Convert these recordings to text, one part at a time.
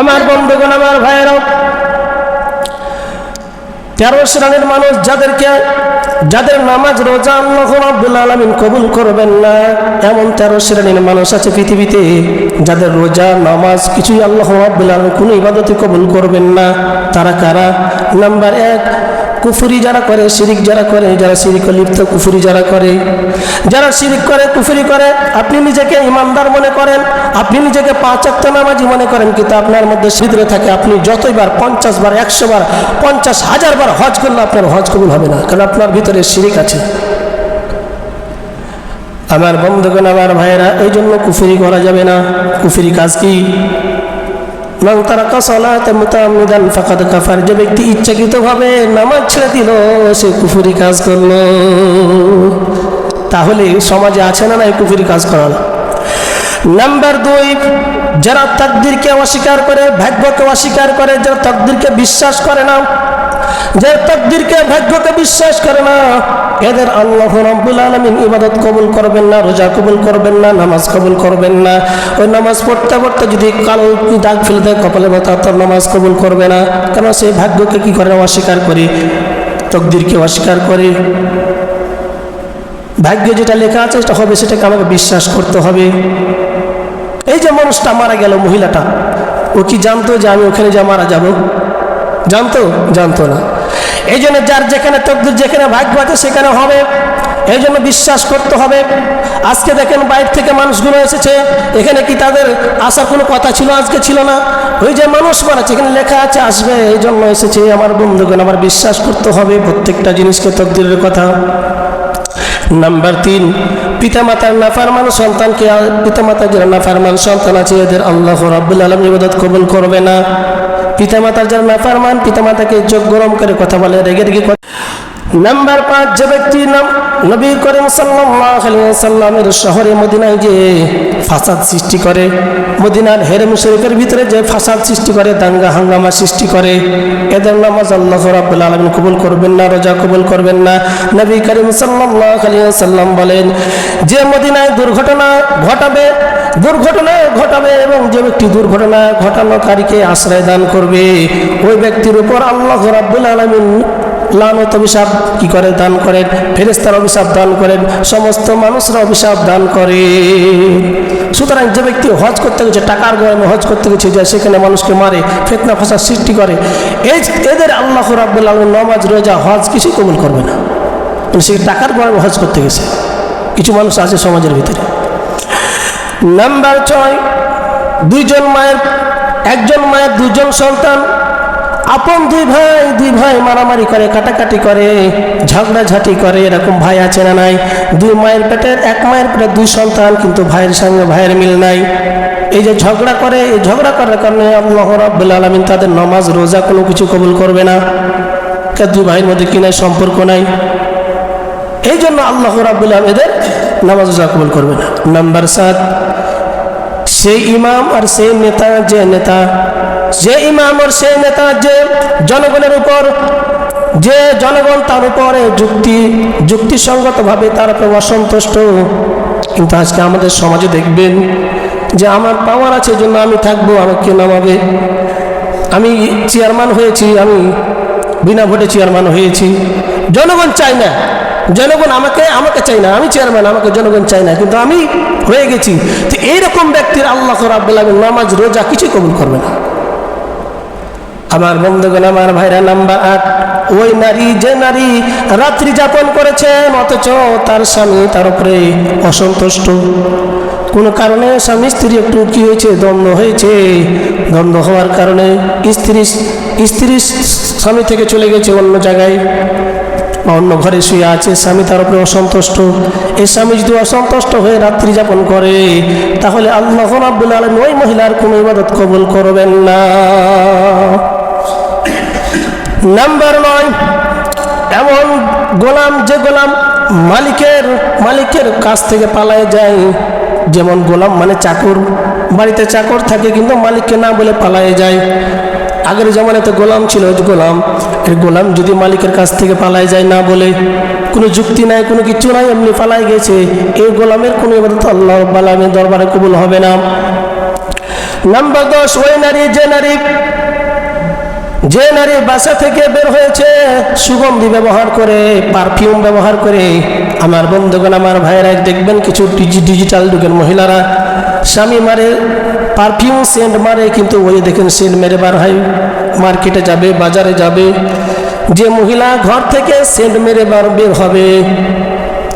আমার বন্ধুগণ, আমার ভাইয়েরাও, তেরো শ্রেণির মানুষ যাদেরকে, যাদের নামাজ রোজা আল্লাহ আব্দুল আলমিন কবুল করবেন না, এমন তেরো শ্রেণির মানুষ আছে পৃথিবীতে যাদের রোজা, নামাজ কিছুই আল্লাহ আব্দুল আলম কোনো ইবাদতে কবুল করবেন না। তারা কারা? নাম্বার এক কুফুরি যারা করে, শিরিক যারা করে, যারা শিরিক লিপ্ত কুফুরি যারা করে, যারা শিরিক করে, কুফুরি করে, আপনি নিজেকে ইমানদার মনে করেন, আপনি নিজেকে পাঁচ অক্ট নামাজি মনে করেন, কিন্তু আপনার মধ্যে সিদ্ধরে থাকে, আপনি যতইবার পঞ্চাশ বার, একশো বার, পঞ্চাশ হাজার বার হজ করলে আপনার হজ কবুল হবে না, কারণ আপনার ভিতরে শিরিক আছে। আমার বন্ধুগণ, আমার ভাইয়েরা এই জন্য কুফুরি করা যাবে না। কুফুরি কাজ কি? মান তারাকা সালাত মুতাআম্মিদান ফাকাদ কাফার। যে ব্যক্তি ইচ্ছাকৃতভাবে নামাজ ছেড়ে দিল, সে কুফুরি কাজ করল। তাহলে সমাজে আছে না না কুফুরি কাজ করা নাম্বার দুই, যারা তাকদিরকে অস্বীকার করে, ভাগ্যকে অস্বীকার করে, যারা তাকদিরকে বিশ্বাস করে না যে তকদিরকে ভাগ্যকে বিশ্বাস করে না, এদের আল্লাহ রাব্বুল আলামিন ইবাদত কবুল করবেন না, রোজা কবুল করবেন না, নামাজ কবুল করবেন না। ওই নামাজ পড়তে পড়তে যদি কালো দাগ ফেলে দেয়, কপালে মতো তার নামাজ কবুল করবে না। কেন সেই ভাগ্যকে কি করে অস্বীকার করে? তকদিরকে অস্বীকার করে। ভাগ্যে যেটা লেখা আছে, সেটা হবে, সেটাকে আমাকে বিশ্বাস করতে হবে। এই যে মানুষটা মারা গেল, মহিলাটা, ও কি জানতো যে আমি ওখানে যা মারা যাব? জানতো? জানতো না। এই জন্য যার যেখানে তকদির, যেখানে ভাগ্য আছে, সেখানে হবে। এই জন্য বিশ্বাস করতে হবে। আজকে দেখেন বাইরে থেকে মানুষগুলো এসেছে। এখানে কি তাদের আসার কোনো কথা ছিল? আজকে ছিল না। ওই যে মানুষ মারা এখানে লেখা আছে, আসবে। এই জন্য এসেছে। আমার বন্ধুগণ, আমার বিশ্বাস করতে হবে প্রত্যেকটা জিনিসকে তকদিরের কথা। নাম্বার তিন, পিতামাতার নাফারমান সন্তানকে পিতামাতার যারা নাফারমান সন্তান আছে, এদের আল্লাহ রাব্বুল আলম ইবাদত কবুল করবে না। পিতামাতার যারা নাফারমান, পিতামাতাকে চোখ গরম করে কথা বলে, রেগে রেগে নাম্বার পাঁচ, যে ব্যক্তি নাম নবী করিম সাল্লামের শহরে মদিনায় যে ফাসাদ সৃষ্টি করে। মদিনার হেরেম শরীফের ভিতরে যে ফাসাদ সৃষ্টি করে, দাঙ্গা হাঙ্গামা সৃষ্টি করে। এদের নামাজ আল্লাহ রাব্বুল আলমিন কবুল করবেন না, রোজা কবুল করবেন না। নবী করিম সাল্লাম বলেন, যে মদিনায় দুর্ঘটনা ঘটাবে দুর্ঘটনা ঘটাবে এবং যে ব্যক্তি দুর্ঘটনা ঘটানোকারীকে আশ্রয় দান করবে, ওই ব্যক্তির উপর আল্লাহ রাব্বুল আলমিন লানত অভিশাপ কি করে? দান করেন। ফেরেস্তার অভিশাপ দান করেন। সমস্ত মানুষরা অভিশাপ দান করে। সুতরাং যে ব্যক্তি হজ করতে গেছে, টাকার গরমে হজ করতে গেছে, যে সেখানে মানুষকে মারে, ফেতনা ফসার সৃষ্টি করে, এই এদের আল্লাহ রাব্বুল আলম নমাজ, রোজা, হজ কিছুই কবুল করবে না। সে টাকার গরমে হজ করতে গেছে। কিছু মানুষ আছে সমাজের ভিতরে। নাম্বার ছয়, দুইজন মায়ের, একজন মায়ের দুজন সন্তান আপন দুই ভাই দুই ভাই মারামারি করে, কাটাকাটি করে, ঝগড়াঝাটি করে, এরকম ভাই আছে না নাই? দুই মায়ের পেটের, এক মায়ের পেটের দুই সন্তান, কিন্তু ভাইয়ের সঙ্গে ভাইয়ের মিল নাই। এই যে ঝগড়া করে, এই ঝগড়া করার কারণে আল্লাহ রাব্বুল আলামিন তাদের নামাজ, রোজা কোনো কিছু কবুল করবে না। দুই ভাইয়ের মধ্যে কি নাই, সম্পর্ক নাই? এই জন্য আল্লাহ রাব্বুল আলামিন এদের নামাজ, রোজা কবুল করবে না। নাম্বার সাত, সেই ইমাম আর সেই নেতা, যে নেতা যে ইমাম আর সেই নেতা, যে জনগণের উপর, যে জনগণ তার উপরে যুক্তি, যুক্তিসঙ্গতভাবে তার উপরে অসন্তুষ্ট। কিন্তু আজকে আমাদের সমাজে দেখবেন যে আমার পাওয়ার আছে জন্য আমি থাকব আমাকে নামাবে। আমি চেয়ারম্যান হয়েছি, আমি বিনা ভোটে চেয়ারম্যান হয়েছি। জনগণ চায় না। জনগণ আমাকে আমাকে চাই না। আমি চেয়ারম্যান, আমাকে জনগণ চাই না। কিন্তু আমি হয়ে গেছি। তো এইরকম ব্যক্তির আল্লাহ রাব্বুল আলামিন নামাজ, রোজা কিছুই কবুল করবে না। আমার বন্ধুগণ, আমার ভাইরা, নাম্বার আট, ওই নারী যে নারী রাত্রি যাপন করেছেন অথচ তার স্বামী তার উপরে অসন্তুষ্ট। কোনো কারণে স্বামী স্ত্রী একটু কি হয়েছে? দ্বন্দ্ব হয়েছে। দ্বন্দ্ব হওয়ার কারণে স্ত্রী স্ত্রী স্বামী থেকে চলে গেছে অন্য জায়গায় বা অন্য ঘরে শুয়ে আছে। স্বামী তার উপরে অসন্তুষ্ট। এই স্বামী যদি অসন্তুষ্ট হয়ে রাত্রি যাপন করে, তাহলে আল্লাহ রাব্বুল আলম ওই মহিলার কোনো ইবাদত কবুল করবেন না। নাম্বার নয় এমন গোলাম যে গোলাম মালিকের মালিকের কাছ থেকে পালায় যায়। যেমন গোলাম মানে চাকর, বাড়িতে চাকর থাকে কিন্তু মালিককে না বলে পালায় যায়। আগের জামানাতে গোলাম ছিল গোলাম এই গোলাম যদি মালিকের কাছ থেকে পালায় যায় না বলে, কোনো যুক্তি নাই, কোনো কিছু নাই, এমনি পালায় গেছে। এই গোলামের কোনো এবার তো আল্লাহ আলমের দরবারে কবুল হবে না। নাম্বার দশ, ওই নারী যে নারী যে নারী বাসা থেকে বের হয়েছে, সুগন্ধি ব্যবহার করে পারফিউম ব্যবহার করে, আমার বন্ধুগণ, আমার ভাইয়েরা, দেখবেন কিছু ডিজি- ডিজিটাল যুগের মহিলারা, স্বামী মারে পারফিউম সেন্ট মারে, কিন্তু ওই দেখেন সেন্ট মেরে বার হয় মার্কেটে যাবে, বাজারে যাবে, যে মহিলা ঘর থেকে সেন্ট মেরে বার বের হবে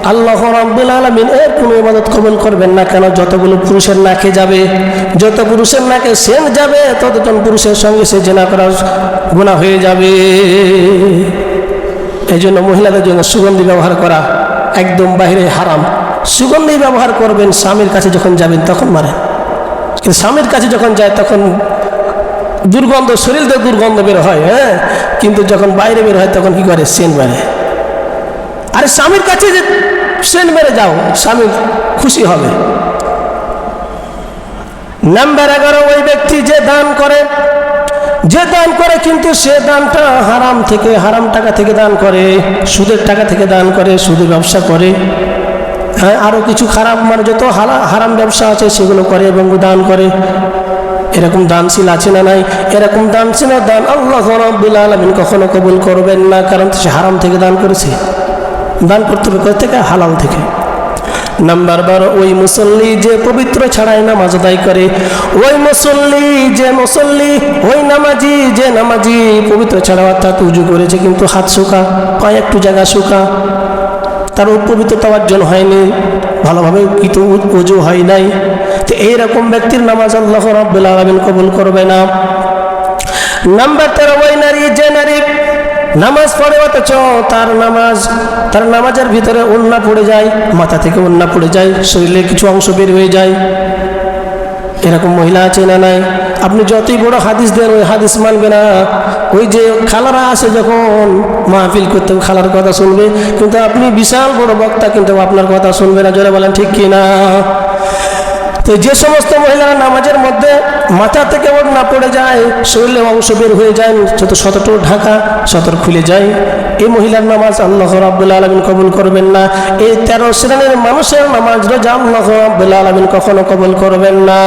আল্লাহ রাব্বুল আলামিন এর কোনো ইবাদত কবুল করবেন না কেন? যতগুলো পুরুষের নাকে যাবে, যত পুরুষের নাকে সেন যাবে, ততজন পুরুষের সঙ্গে সে জেনা করার গুণা হয়ে যাবে। এই জন্য মহিলাদের জন্য সুগন্ধি ব্যবহার করা একদম বাইরে হারাম। সুগন্ধি ব্যবহার করবেন, স্বামীর কাছে যখন যাবেন তখন মারে কিন্তু স্বামীর কাছে যখন যায় তখন দুর্গন্ধ, শরীর দিয়ে দুর্গন্ধ বের হয় হ্যাঁ? কিন্তু যখন বাইরে বের হয় তখন কি করে? সেন মারে। স্বামীর কাছে যে সেন মেরে যাও, স্বামী খুশি হবে। নাম্বার এগারো, ওই ব্যক্তি যে দান করে, যে দান করে কিন্তু সে দানটা হারাম থেকে, হারাম টাকা থেকে দান করে, সুদের টাকা থেকে দান করে, সুদের ব্যবসা করে। হ্যাঁ আরও কিছু খারাপ মানে যত হারা- হারাম ব্যবসা আছে সেগুলো করে এবং দান করে। এরকম দানশীল আছে না নাই? এরকম দানশীল দান আল্লাহ রব্বুল আলমিন কখনো কবুল করবেন না, কারণ সে হারাম থেকে দান করেছে। দান করতে হবে কোথা থেকে, হালাল থেকে। নাম্বার বারো, ওই মুসল্লি যে পবিত্র ছাড়াই নামাজ আদায় করে, ওই মুসল্লি যে মুসল্লি, ওই নামাজি যে নামাজি পবিত্র ছাড়া অর্থাৎ উজু করেছে, কিন্তু হাত শুকা, পায়ে একটু জায়গা শুকা। তার পবিত্রতা অর্জন হয়নি, ভালোভাবে কিন্তু উজু হয় নাই। তো এইরকম ব্যক্তির নামাজ আল্লাহ রব্বুল আলমিন কবুল করবে না। নাম্বার তেরো, ওই নারী যে নামাজ পড়ে অথচ তার নামাজ, তার নামাজের ভিতরে ওন্না পড়ে যায়, মাথা থেকে ওন্না পড়ে যায়, শরীরে কিছু অংশ বের হয়ে যায়। এরকম মহিলা আছে না নাই? আপনি যতই বড় হাদিস দেন, ওই হাদিস মানবে না। ওই যে খালারা আসে যখন মাহফিল করতে খালার কথা শুনবে। কিন্তু আপনি বিশাল বড় বক্তা, কিন্তু আপনার কথা শুনবে না। জোরে বলেন, ঠিক কি না? তো যে সমস্ত মহিলারা নামাজের মধ্যে মাথা থেকে ওর না পড়ে যায়, শরীরে অংশ বের হয়ে যায়, যত শতটো ঢাকা শতর খুলে যায়। এই মহিলার নামাজ আল্লাহ রাবুল্লা আলমিন কবুল করবেন না। এই তেরো শ্রেণির মানুষের নামাজ রোজা আল্লাহ রাবুল্লা আলমিন কখনো কবুল করবেন না।